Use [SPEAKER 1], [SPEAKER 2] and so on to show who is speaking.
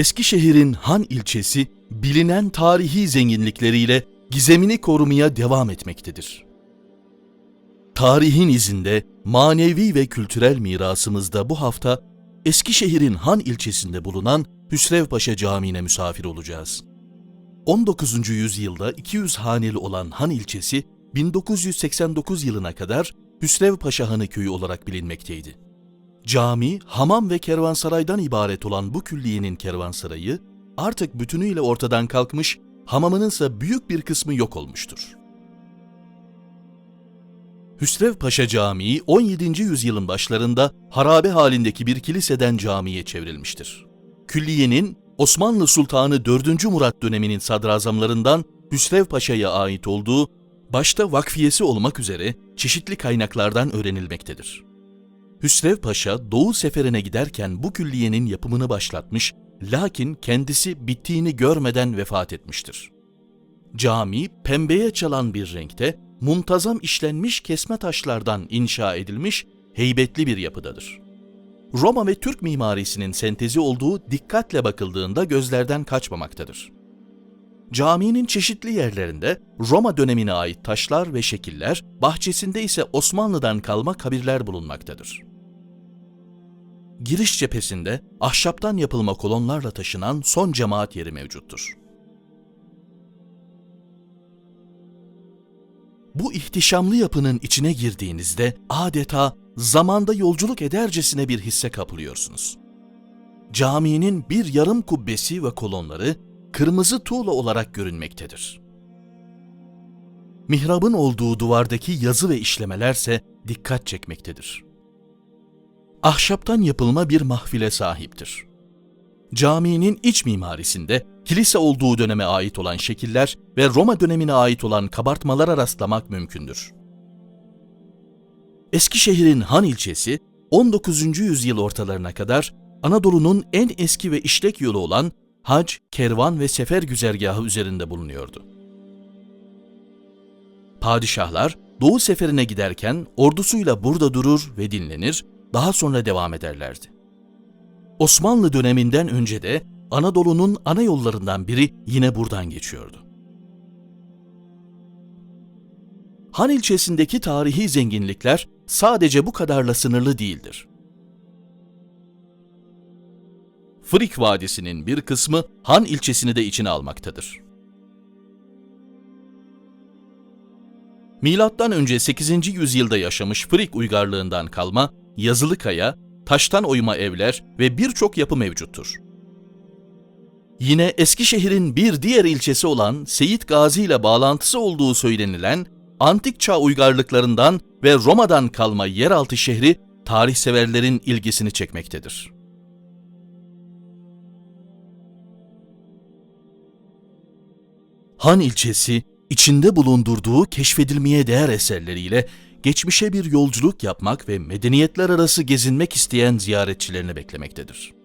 [SPEAKER 1] Eskişehir'in Han ilçesi bilinen tarihi zenginlikleriyle gizemini korumaya devam etmektedir. Tarihin izinde manevi ve kültürel mirasımızda bu hafta Eskişehir'in Han ilçesinde bulunan Hüsrevpaşa Camii'ne misafir olacağız. 19. yüzyılda 200 haneli olan Han ilçesi 1989 yılına kadar Hüsrevpaşa Hanı köyü olarak bilinmekteydi. Cami, hamam ve kervansaraydan ibaret olan bu külliyenin kervansarayı artık bütünüyle ortadan kalkmış, hamamının ise büyük bir kısmı yok olmuştur. Hüsrev Paşa Camii 17. yüzyılın başlarında harabe halindeki bir kiliseden camiye çevrilmiştir. Külliyenin Osmanlı Sultanı 4. Murat döneminin sadrazamlarından Hüsrev Paşa'ya ait olduğu, başta vakfiyesi olmak üzere çeşitli kaynaklardan öğrenilmektedir. Hüsrev Paşa Doğu seferine giderken bu külliyenin yapımını başlatmış, lakin kendisi bittiğini görmeden vefat etmiştir. Cami pembeye çalan bir renkte, muntazam işlenmiş kesme taşlardan inşa edilmiş heybetli bir yapıdadır. Roma ve Türk mimarisinin sentezi olduğu dikkatle bakıldığında gözlerden kaçmamaktadır. Caminin çeşitli yerlerinde Roma dönemine ait taşlar ve şekiller, bahçesinde ise Osmanlı'dan kalma kabirler bulunmaktadır. Giriş cephesinde ahşaptan yapılma kolonlarla taşınan son cemaat yeri mevcuttur. Bu ihtişamlı yapının içine girdiğinizde adeta zamanda yolculuk edercesine bir hisse kapılıyorsunuz. Caminin bir yarım kubbesi ve kolonları kırmızı tuğla olarak görünmektedir. Mihrabın olduğu duvardaki yazı ve işlemelerse dikkat çekmektedir. Ahşaptan yapılma bir mahfile sahiptir. Caminin iç mimarisinde kilise olduğu döneme ait olan şekiller ve Roma dönemine ait olan kabartmalara rastlamak mümkündür. Eskişehir'in Han ilçesi 19. yüzyıl ortalarına kadar Anadolu'nun en eski ve işlek yolu olan hac, kervan ve sefer güzergahı üzerinde bulunuyordu. Padişahlar Doğu seferine giderken ordusuyla burada durur ve dinlenir, daha sonra devam ederlerdi. Osmanlı döneminden önce de Anadolu'nun ana yollarından biri yine buradan geçiyordu. Han ilçesindeki tarihi zenginlikler sadece bu kadarla sınırlı değildir. Frik Vadisi'nin bir kısmı Han ilçesini de içine almaktadır. Milattan önce 8. yüzyılda yaşamış Frik uygarlığından kalma yazılı kaya, taştan oyma evler ve birçok yapı mevcuttur. Yine Eskişehir'in bir diğer ilçesi olan Seyit Gazi ile bağlantısı olduğu söylenilen antik çağ uygarlıklarından ve Roma'dan kalma yeraltı şehri tarihseverlerin ilgisini çekmektedir. Han ilçesi içinde bulundurduğu keşfedilmeye değer eserleriyle geçmişe bir yolculuk yapmak ve medeniyetler arası gezinmek isteyen ziyaretçilerini beklemektedir.